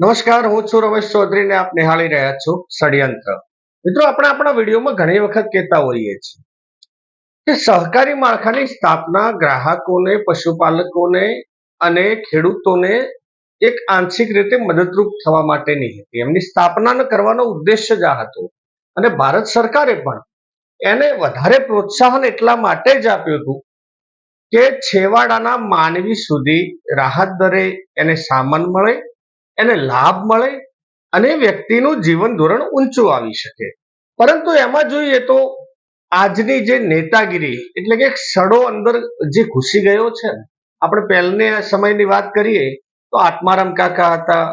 નમસ્કાર, હું છું રમેશ ચૌધરી ને આપ નિહાળી રહ્યા છો ષડયંત્ર. મિત્રો, આપણે આપણા વિડીયોમાં ઘણી વખત કહેતા હોઈએ છીએ કે સહકારી માળખાની સ્થાપના ગ્રાહકોને, પશુપાલકોને અને ખેડૂતોને એક આંશિક રીતે મદદરૂપ થવા માટેની હતી. એમની સ્થાપના કરવાનો ઉદ્દેશ્ય જ આ હતો. અને ભારત સરકારે પણ એને વધારે પ્રોત્સાહન એટલા માટે જ આપ્યું હતું કે છેવાડાના માનવી સુધી રાહત દરે એને સામાન મળે એને લાભ મળે અને વ્યક્તિનું જીવન ધોરણ ઊંચું આવી શકે. પરંતુ એમાં જોઈએ તો આજની જે નેતાગીરી, એટલે કે સડો અંદર જે ઘૂસી ગયો છે આપણે પહેલને સમયની વાત કરીએ, તો આત્મારામ કાકા હતા,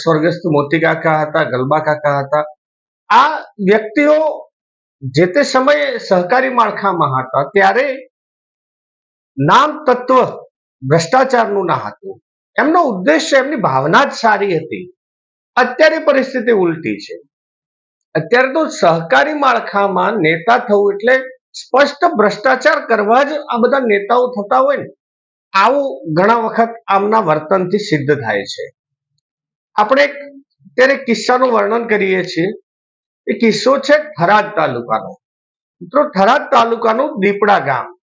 સ્વર્ગસ્થ મોતી કાકા હતા, ગલબા કાકા હતા, આ વ્યક્તિઓ જે તે સમયે સહકારી માળખામાં હતા, ત્યારે નામ તત્વ ભ્રષ્ટાચારનું ના હતું. એમનો ઉદ્દેશ્ય એમની ભાવના જ સારી હતી. અત્યારે પરિસ્થિતિ ઉલટી છે. અત્યારે તો સહકારી માળખામાં નેતા થવું એટલે સ્પષ્ટ ભ્રષ્ટાચાર કરવા જ આ બધા નેતાઓ થતા હોય ને, આવું ઘણા વખત આમના વર્તનથી સિદ્ધ થાય છે. આપણે ત્યારે કિસ્સાનું વર્ણન કરીએ છીએ. એ કિસ્સો છે થરાદ તાલુકાનો. મિત્રો, થરાદ તાલુકાનું દીપડા ગામ.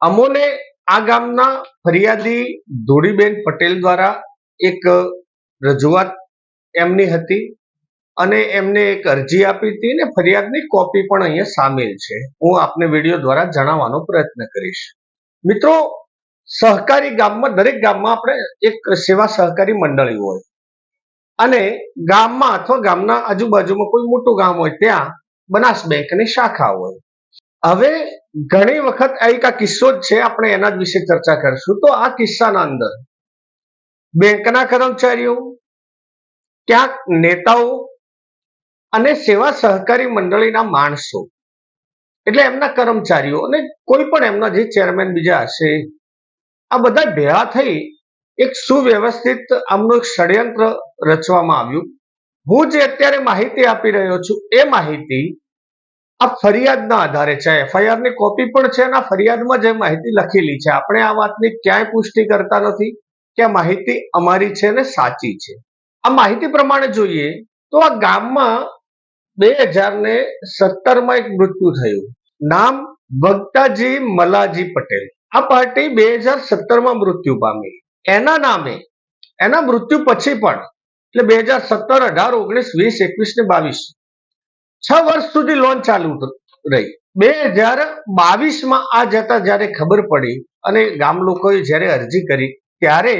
અમોને આ ગામના ફરિયાદી ધોળીબેન પટેલ દ્વારા એક રજૂઆત એમની હતી અને એમને એક અરજી આપી હતી ને ફરિયાદની કોપી પણ અહીંયા સામેલ છે. હું આપને વીડિયો દ્વારા જણાવવાનો પ્રયત્ન કરીશ. મિત્રો, સહકારી ગામમાં, દરેક ગામમાં આપણે એક સેવા સહકારી મંડળી હોય અને ગામમાં અથવા ગામના આજુબાજુમાં કોઈ મોટું ગામ હોય, ત્યાં બનાસ બેંકની શાખા હોય. હવે ઘણી વખત એક આ કિસ્સો જ છે, આપણે એના જ વિશે ચર્ચા કરીશું. તો આ કિસ્સાના અંદર બેંકના કર્મચારીઓ, ક્યાંક નેતાઓ અને સેવા સહકારી મંડળીના માણસો, એટલે એમના કર્મચારીઓ અને કોઈ પણ એમના જે ચેરમેન બીજા હશે, આ બધા ભેળા થઈ એક સુવ્યવસ્થિત આમનું એક ષડયંત્ર રચવામાં આવ્યું. હું જે અત્યારે માહિતી આપી રહ્યો છું, એ માહિતી આ ફરિયાદના આધારે છે. એફઆઈઆરની કોપી પણ છે અને ફરિયાદમાં જે માહિતી લખેલી છે, આપણે આ વાતની ક્યાંય પુષ્ટિ કરતા નથી કે આ માહિતી અમારી છે અને સાચી છે. આ માહિતી પ્રમાણે જોઈએ તો આ ગામમાં બે હજાર ને સત્તરમાં એક મૃત્યુ થયું. નામ ભક્તાજી મલાજી પટેલ. આ પાર્ટી બે હજાર સત્તરમાં મૃત્યુ પામી. એના નામે, એના મૃત્યુ પછી પણ, એટલે બે હજાર સત્તર અઢાર, ઓગણીસ, વીસ, એકવીસ ને બાવીસ છ વર્ષ સુધી લોન ચાલુ રહી. બે હજાર બાવીસમાં આ જતા જ્યારે ખબર પડી અને ગામ લોકોએ જ્યારે અરજી કરી, ત્યારે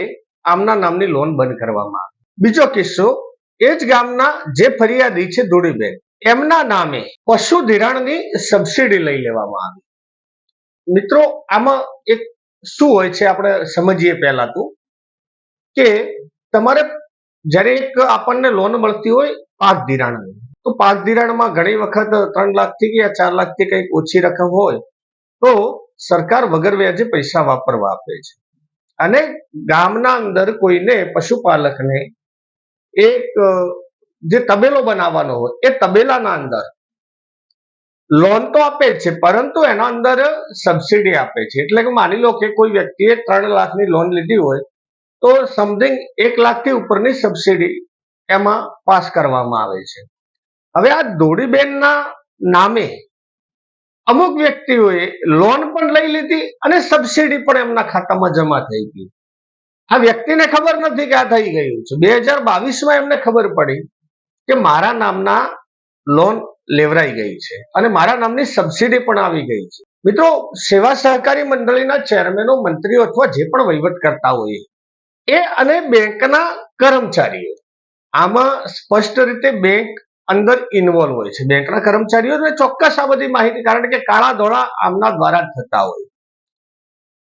આમના નામની લોન બંધ કરવામાં આવી. બીજો કિસ્સો, એ જ ગામના જે ફરિયાદી છે ધોળીબેન, એમના નામે પશુ ધિરાણની સબસિડી લઈ લેવામાં આવી. મિત્રો, આમાં એક શું હોય છે આપણે સમજીએ પહેલા તો, કે તમારે જ્યારે એક આપણને લોન મળતી હોય પાક ધિરાણની તો પાક ધિરાણમાં ઘણી વખત ત્રણ લાખથી કે ચાર લાખથી કંઈક ઓછી રકમ હોય, તો સરકાર વગર વ્યાજે પૈસા વાપરવા આપે છે. અને ગામના અંદર કોઈને પશુપાલકને એક જે તબેલો બનાવવાનો હોય, એ તબેલાના અંદર લોન તો આપે જ છે, પરંતુ એના અંદર સબસિડી આપે છે. એટલે કે માની લો કે કોઈ વ્યક્તિએ ત્રણ લાખની લોન લીધી હોય, તો સમથિંગ એક લાખથી ઉપરની સબસિડી એમાં પાસ કરવામાં આવે છે. હવે આ ધોળીબેનના નામે અમુક વ્યક્તિઓએ લોન પણ લઈ લીધી અને સબસિડી પણ એમના ખાતામાં જમા થઈ ગઈ. આ વ્યક્તિને ખબર નથી કે આ થઈ ગયું છે. બે હજાર બાવીસમાં એમને ખબર પડી કે મારા નામના લોન લેવરાઈ ગઈ છે અને મારા નામની સબસિડી પણ આવી ગઈ છે. મિત્રો, સેવા સહકારી મંડળીના ચેરમેનો મંત્રીઓ અથવા જે પણ વહીવટ કરતા હોય, એ અને બેંકના કર્મચારીઓ, આમાં સ્પષ્ટ રીતે બેંક અંદર ઇન્વોલ્વ હોય છે. બેંકના કર્મચારીઓને ચોક્કસ આ બધી માહિતી, કારણ કે કાળા ધોળા આમના દ્વારા જ થતા હોય.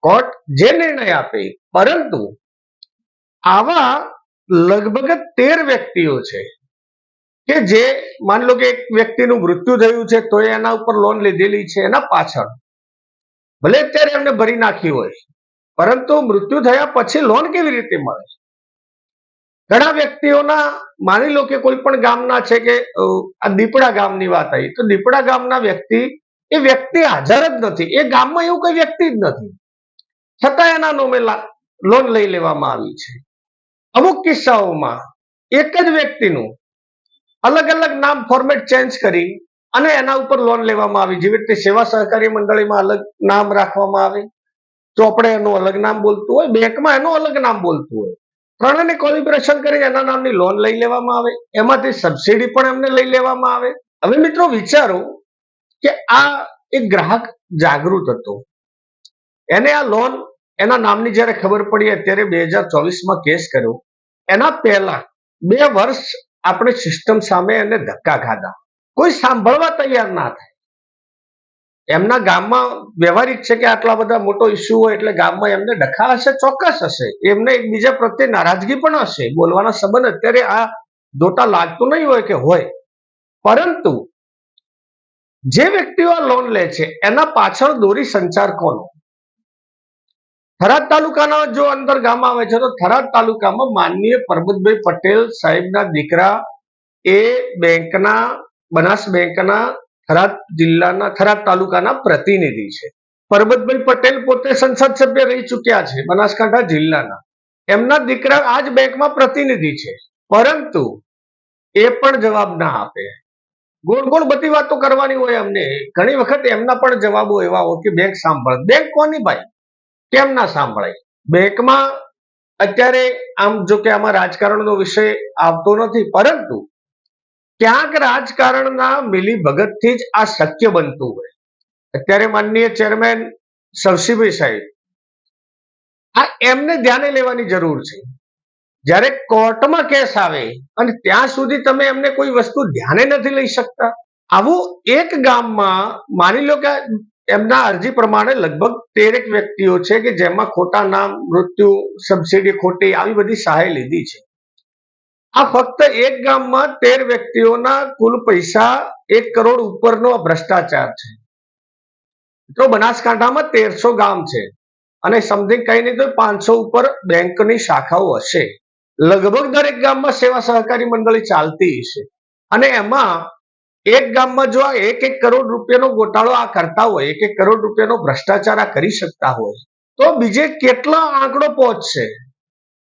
કોર્ટ જે નિર્ણય આપે, પરંતુ આવા લગભગ તેર વ્યક્તિઓ છે કે જે માની લો કે એક વ્યક્તિનું મૃત્યુ થયું છે, તો એના ઉપર લોન લીધેલી છે, એના પાછળ. ભલે અત્યારે એમને ભરી નાખી હોય, પરંતુ મૃત્યુ થયા પછી લોન કેવી રીતે મળે? ઘણા વ્યક્તિઓના, માની લો કે કોઈ પણ ગામના છે કે આ દીપડા ગામની વાત આવી, તો દીપડા ગામના વ્યક્તિ, એ વ્યક્તિ હાજર જ નથી. એ ગામમાં એવું કોઈ વ્યક્તિ જ નથી. છતાં એના નોમે લોન લઈ લેવામાં આવી છે. અમુક કિસ્સાઓમાં એક જ વ્યક્તિનું અલગ અલગ નામ ફોર્મેટ ચેન્જ કરી અને એના ઉપર લોન લેવામાં આવી. જેવી રીતે સેવા સહકારી મંડળીમાં અલગ નામ રાખવામાં આવે ચોપડે એનું અલગ નામ બોલતું હોય, બેંકમાં એનું અલગ નામ બોલતું હોય. ત્રણેયને કોલિબ્રેશન કરી એના નામની લોન લઈ લેવામાં આવે. એમાંથી સબસિડી પણ એમને લઈ લેવામાં આવે. હવે મિત્રો વિચારો કે આ એક ગ્રાહક જાગૃત હતો. એને આ લોન એના નામની જ્યારે ખબર પડી અત્યારે બે હજાર ચોવીસમાં કેસ કર્યો. એના પહેલા બે વર્ષ આપણે સિસ્ટમ સામે એને ધક્કા ખાધા. કોઈ સાંભળવા તૈયાર ના થાય. એમના ગામમાં વ્યવહારિક છે કે આટલા બધા મોટો ઇસ્યુ હોય એટલે ગામમાં એમને ડખા હશે, ચોક્કસ હશે. એમને એકબીજા પ્રત્યે નારાજગી પણ હશે. બોલવાના સંબંધ અત્યારે આ જોતા લાગતું નહીં હોય કે હોય. પરંતુ જે વ્યક્તિઓ આ લોન લે છે, એના પાછળ દોરી સંચાર કોનો? થરાદ તાલુકાના જો અંદર ગામ આવે છે, તો થરાદ તાલુકામાં માનનીય પરબતભાઈ પટેલ સાહેબના દીકરા એ બેંકના, બનાસ બેંકના થરાદ જિલ્લાના થરાદ તાલુકાના પ્રતિનિધિ છે. પરબતભાઈ પટેલ પોતે સંસદ સભ્ય રહી ચૂક્યા છે બનાસકાંઠા જિલ્લાના. એમના દીકરા આ જ બેંકમાં પ્રતિનિધિ છે. પરંતુ એ પણ જવાબ ના આપે. ગોળ ગોળ બધી વાતો કરવાની હોય અમને. ઘણી વખત એમના પણ જવાબો એવા હોય કે બેંક સાંભળ. બેંક કોની ભાઈ? કેમ ના સાંભળાય બેંકમાં અત્યારે આમ જો કે આમાં રાજકારણનો વિષય આવતો નથી. પરંતુ ક્યાંક રાજકારણના મિલી ભગતથી જ આ શક્ય બનતું હોય. અત્યારે માનનીય ચેરમેન સરસીભાઈ સાહેબ, આ એમને ધ્યાને લેવાની જરૂર છે. જ્યારે કોર્ટમાં કેસ આવે અને ત્યાં સુધી તમે એમને કોઈ વસ્તુ ધ્યાને નથી લઈ શકતા. આવું એક ગામમાં માની લો કે એમના અરજી પ્રમાણે લગભગ તેરેક વ્યક્તિઓ છે કે જેમાં ખોટા નામ, મૃત્યુ, સબસિડી ખોટી આવી બધી સહાય લીધી છે. આ ફક્ત એક ગામમાં તેર વ્યક્તિઓના કુલ પૈસા એક કરોડ ઉપરનો ભ્રષ્ટાચાર છે. તો બનાસકાંઠામાં તેરસો ગામ છે અને સમથિંગ કઈ નહીં તો પાંચસો ઉપર બેંકની શાખાઓ હશે. લગભગ દરેક ગામમાં સેવા સહકારી મંડળી ચાલતી હશે. અને એમાં એક ગામમાં જો આ એક એક કરોડ રૂપિયાનો ગોટાળો આ કરતા હોય, એક એક કરોડ રૂપિયાનો ભ્રષ્ટાચાર આ કરી શકતા હોય, તો બીજે કેટલા આંકડો પહોંચશે?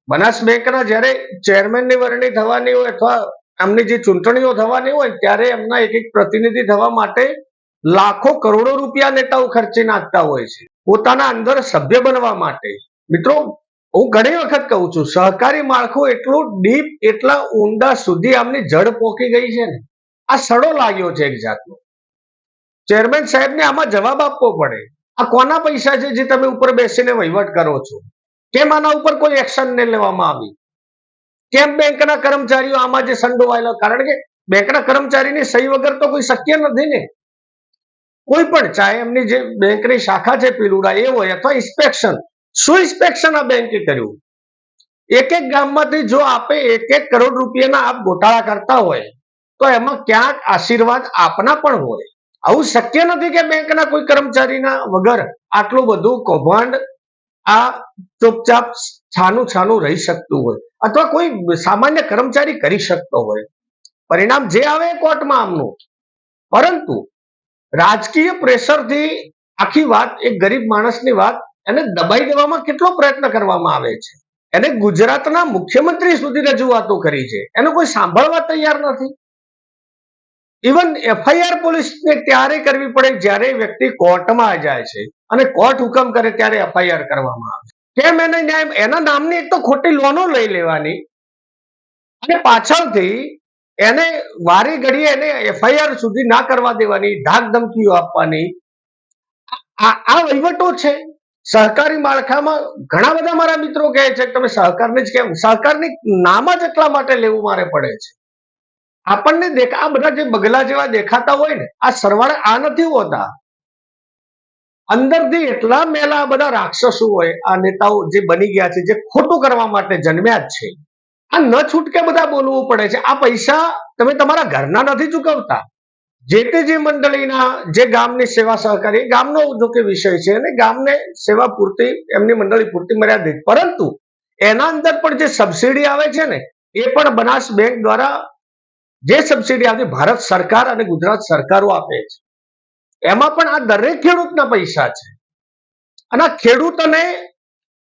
બનાસ બેંકના જ્યારે ચેરમેનની વરણી થવાની હોય અથવા એમની જે ચૂંટણીઓ થવાની હોય ત્યારે એમના એક એક પ્રતિનિધિ થવા માટે લાખો કરોડો રૂપિયા નેતાઓ ખર્ચી નાખતા હોય છે. પોતાના અંદર સભ્ય બનવા માટે. મિત્રો, હું ઘણી વખત કહું છું, સહકારી માળખું એટલું ડીપ, એટલા ઊંડા સુધી આમની જડ પોકી ગઈ છે ને. આ સડો લાગ્યો છે એક જાતનો. ચેરમેન સાહેબને આમાં જવાબ આપવો પડે. આ કોના પૈસા છે જે તમે ઉપર બેસીને વહીવટ કરો છો? કેમ આના ઉપર કોઈ એક્શન ને લેવામાં આવી? કેમ બેંકના કર્મચારીઓ આમાં જે સંડોવાયેલા? કારણ કે બેંકના કર્મચારીની સહી વગર તો કોઈ શક્ય નથી ને. કોઈ પણ, ચાહે એમની જે બેંકની શાખા છે પીલુડા, એ હોય અથવા ઇન્સ્પેક્શન શું ઇન્સ્પેક્શન આ બેંકે કર્યું? એક એક ગામમાંથી જો આપે એક એક કરોડ રૂપિયાના આપ ગોટાળા કરતા હોય, તો એમાં ક્યાંક આશીર્વાદ આપના પણ હોય. આવું શક્ય નથી કે બેંકના કોઈ કર્મચારીના વગર આટલું બધું કૌભાંડ આ ચૂપચાપ છાનું છાનું રહી શકતું હોય અથવા કોઈ સામાન્ય કર્મચારી કરી શકતો હોય. પરિણામ જે આવે કોર્ટમાં આમનું. પરંતુ રાજકીય પ્રેશરથી આખી વાત, એક ગરીબ માણસની વાત, એને દબાઈ દેવામાં કેટલો પ્રયત્ન કરવામાં આવે છે? એને ગુજરાતના મુખ્યમંત્રી સુધી રજૂઆતો કરી છે. એનો કોઈ સાંભળવા તૈયાર નથી. ઇવન એફઆઈઆર પોલીસને ત્યારે કરવી પડે જ્યારે વ્યક્તિ કોર્ટમાં જાય છે અને કોર્ટ હુકમ કરે ત્યારે એફઆઈઆર કરવામાં આવે કેમ એને ન્યાય? એના નામની એક તો ખોટી લોનો લઈ લેવાની. અને પાછળથી એને વારી ઘડીએ એને એફઆઈઆર સુધી ના કરવા દેવાની ધાક ધમકીઓ આપવાની આ વહીવટો છે. સહકારી માળખામાં ઘણા બધા મારા મિત્રો કહે છે કે તમે સહકારને જ કેમ? સહકારની નામ જ એટલા માટે લેવું મારે પડે છે. આપણને દેખા, આ બધા જે બગલા જેવા દેખાતા હોય ને, આ સરવાળે આ નથી હોતા. અંદરથી એટલા મેલા આ બધા રાક્ષસો હોય, આ નેતાઓ જે બની ગયા છે, જે ખોટું કરવા માટે જન્મ્યા જ છે. આ ન છૂટકે બધા બોલવું પડે છે, આ પૈસા તમે તમારા ઘરના નથી ચૂકવતા. જે તે જે મંડળીના, જે ગામની સેવા સહકારી ગામનો જો કે વિષય છે અને ગામને સેવા પૂરતી, એમની મંડળી પૂરતી મર્યાદિત. પરંતુ એના અંદર પણ જે સબસિડી આવે છે ને, એ પણ બનાસ બેંક દ્વારા જે સબસિડી આજે ભારત સરકાર અને ગુજરાત સરકારો આપે છે. એમાં પણ આ દરેક ખેડૂતના પૈસા છે. અને આ ખેડૂતોને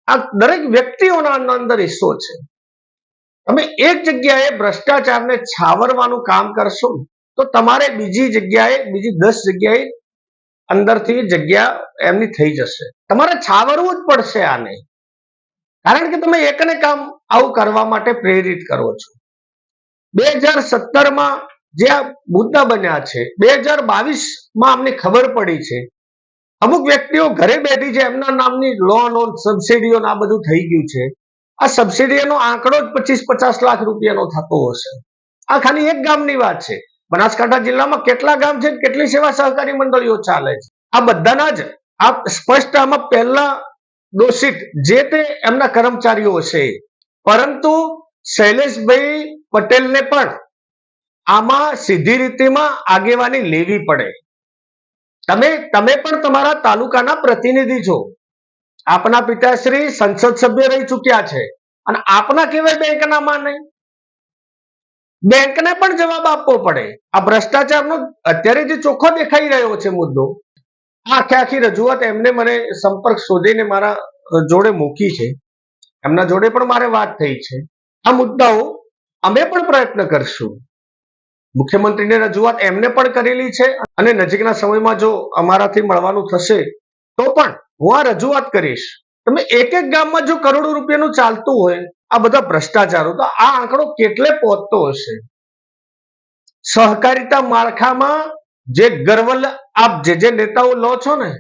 આ દરેક વ્યક્તિઓના અંદર હિસ્સો છે. તમે એક જગ્યાએ ભ્રષ્ટાચારને છાવરવાનું કામ કરશો તો તમારે બીજી જગ્યાએ, બીજી દસ જગ્યાએ અંદરથી જગ્યા એમની થઈ જશે. તમારે છાવરવું જ પડશે આને. કારણ કે તમે એકને કામ આવું કરવા માટે પ્રેરિત કરો છો. બે હજાર સત્તરમાં જે આ મુદ્દા બન્યા છે, બે હજાર બાવીસમાં અમને ખબર પડી છે, અમુક વ્યક્તિઓ ઘરે બેઠી છે, એમના નામની લોન ઓન સબસિડીઓ આ બધું થઈ ગયું છે. આ સબસિડીનો આંકડો જ પચીસ પચાસ લાખ રૂપિયાનો થતો હશે. આ ખાલી એક ગામની વાત છે. બનાસકાંઠા જિલ્લામાં કેટલા ગામ છે કેટલી સેવા સહકારી મંડળીઓ ચાલે છે? આ બધાના જ, આ સ્પષ્ટ આમાં પહેલા દોષિત જે તે એમના કર્મચારીઓ છે પરંતુ શૈલેષભાઈ પટેલને પણ આમાં સીધી રીતેમાં આગેવાની લેવી પડે. તમે તમે પણ તમારા તાલુકાના પ્રતિનિધિ છો. આપના પિતાશ્રી સંસદ સભ્ય રહી ચૂક્યા છે. અને આપના કેવાય બેંકના માને બેંકને પણ જવાબ આપવો પડે. આ ભ્રષ્ટાચારનો અત્યારે જે ચોખ્ખો દેખાઈ રહ્યો છે મુદ્દો, આખે આખી રજૂઆત એમને મને સંપર્ક શોધીને મારા જોડે મૂકી છે. એમના જોડે પણ મારે વાત થઈ છે. આ મુદ્દાઓ અમે પણ પ્રયત્ન કરશું. મુખ્યમંત્રીને રજૂઆત એમને પણ કરેલી છે અને નજીકના સમયમાં જો અમારાથી મળવાનું થશે, તો પણ હું આ રજૂઆત કરીશ. તમે એક એક ગામમાં જો કરોડો રૂપિયાનું ચાલતું હોય, આ બધા ભ્રષ્ટાચારો, તો આ આંકડો કેટલે પહોંચતો હશે? સહકારિતા માળખામાં જે ગર્વ આપ જે જે નેતાઓ લો છો ને,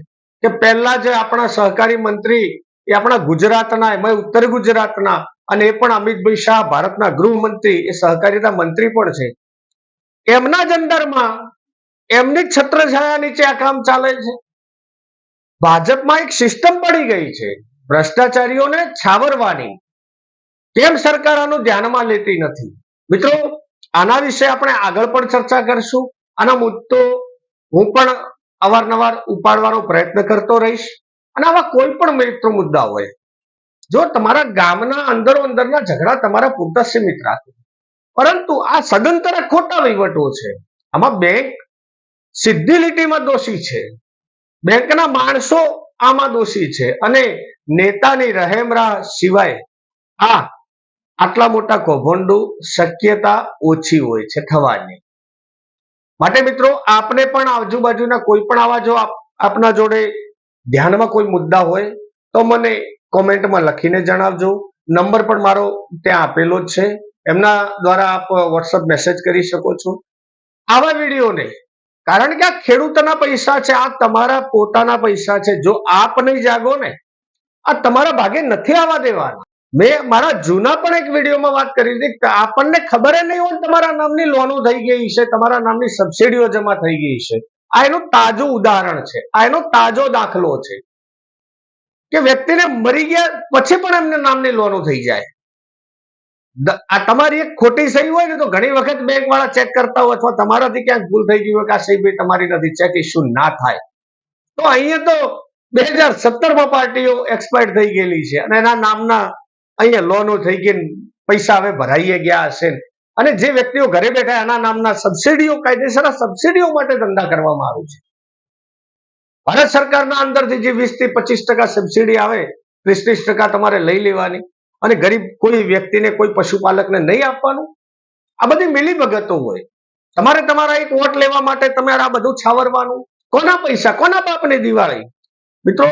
કે પહેલા જે આપણા સહકારી મંત્રી એ આપણા ગુજરાતના એમાં ઉત્તર ગુજરાતના અને એ પણ અમિતભાઈ શાહ, ભારતના ગૃહમંત્રી, એ સહકારિતા મંત્રી પણ છે. એમના જ અંદરમાં એમની છત્રછાયા નીચે આ કામ ચાલે છે. ભાજપમાં એક સિસ્ટમ પડી ગઈ છે. ભ્રષ્ટાચારીઓને છાવરવાની. કેમ સરકાર ધ્યાનમાં લેતી નથી? મિત્રો, આના વિશે આપણે આગળ પણ ચર્ચા કરશું. આના મુદ્દો હું પણ અવારનવાર ઉપાડવાનો પ્રયત્ન કરતો રહીશ. અને આવા કોઈ પણ મિત્રો મુદ્દા હોય જો તમારા ગામના અંદરો અંદરના ઝઘડા તમારા પૂરતા સીમિત રાખો. પરંતુ આ સદંતર ખોટા વહીવટો છે. આમાં બેંક સીધી લીટીમાં દોષી છે. બેંકના માણસો આમાં દોષી છે અને નેતાની રહેમરા સિવાય આ આટલા મોટા કૌભાંડો શક્યતા ઓછી હોય છે થવાની. માટે મિત્રો, આપને પણ આજુબાજુના કોઈ પણ આવા જો આપ- આપના જોડે ધ્યાનમાં કોઈ મુદ્દા હોય, તો મને કોમેન્ટમાં લખીને જણાવજો. નંબર પણ મારો ત્યાં આપેલો જ છે. એમના દ્વારા આપ વોટ્સઅપ મેસેજ કરી શકો છો. આવા વિડીયોને, કારણ કે આ ખેડૂતના પૈસા છે, આ તમારા પોતાના પૈસા છે, જો આપ નહીં જાગો ને, આ તમારા ભાગે નથી આવવા દેવાના. મેં મારા જૂના પણ એક વિડીયોમાં વાત કરી હતી કે આપણને ખબર નહીં હોય તમારા નામની લોનો થઈ ગઈ છે, તમારા નામની સબસિડીઓ જમા થઈ ગઈ છે. આ એનું તાજું ઉદાહરણ છે. આ એનો તાજો દાખલો છે. કે વ્યક્તિને મરી ગયા પછી પણ એમને નામની લોનો થઈ જાય. આ તમારી એક ખોટી સહી હોય ને તો ઘણી વખત બેંક વાળા ચેક કરતા હોય અથવા તમારાથી ક્યાંક ભૂલ થઈ ગઈ હોય કે આ સહી ભાઈ તમારી નથી ચેક ઇસ્યુ ના થાય. તો અહીંયા તો બે હજાર સત્તરમાં પાર્ટીઓ એક્સપાયર થઈ ગયેલી છે અને એના નામના અહીંયા લોનો થઈ ગઈ પૈસા હવે ભરાઈએ ગયા હશે. અને જે વ્યક્તિઓ ઘરે બેઠા એના નામના સબસિડીઓ કાયદેસર સબસિડીઓ માટે ધંધા કરવામાં આવે છે. ભારત સરકારના અંદરથી જે વીસથી પચીસ સબસિડી આવે ત્રીસ તમારે લઈ લેવાની અને ગરીબ કોઈ વ્યક્તિને, કોઈ પશુપાલકને નહીં આપવાનું. આ બધી મિલીભગતો હોય. તમારે તમારા એક વોટ લેવા માટે તમારે આ બધું છાવરવાનું. કોના પૈસા, કોના બાપની દિવાળી? મિત્રો,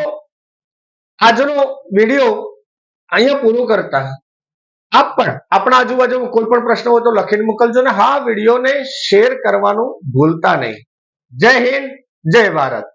આજનો વીડિયો અહીંયા પૂરો કરતા. આપ પણ આપણા આજુબાજુ કોઈ પણ પ્રશ્ન હોય તો લખીને મોકલજો ને. હા, વિડીયોને શેર કરવાનું ભૂલતા નહીં. જય હિન્દ, જય ભારત.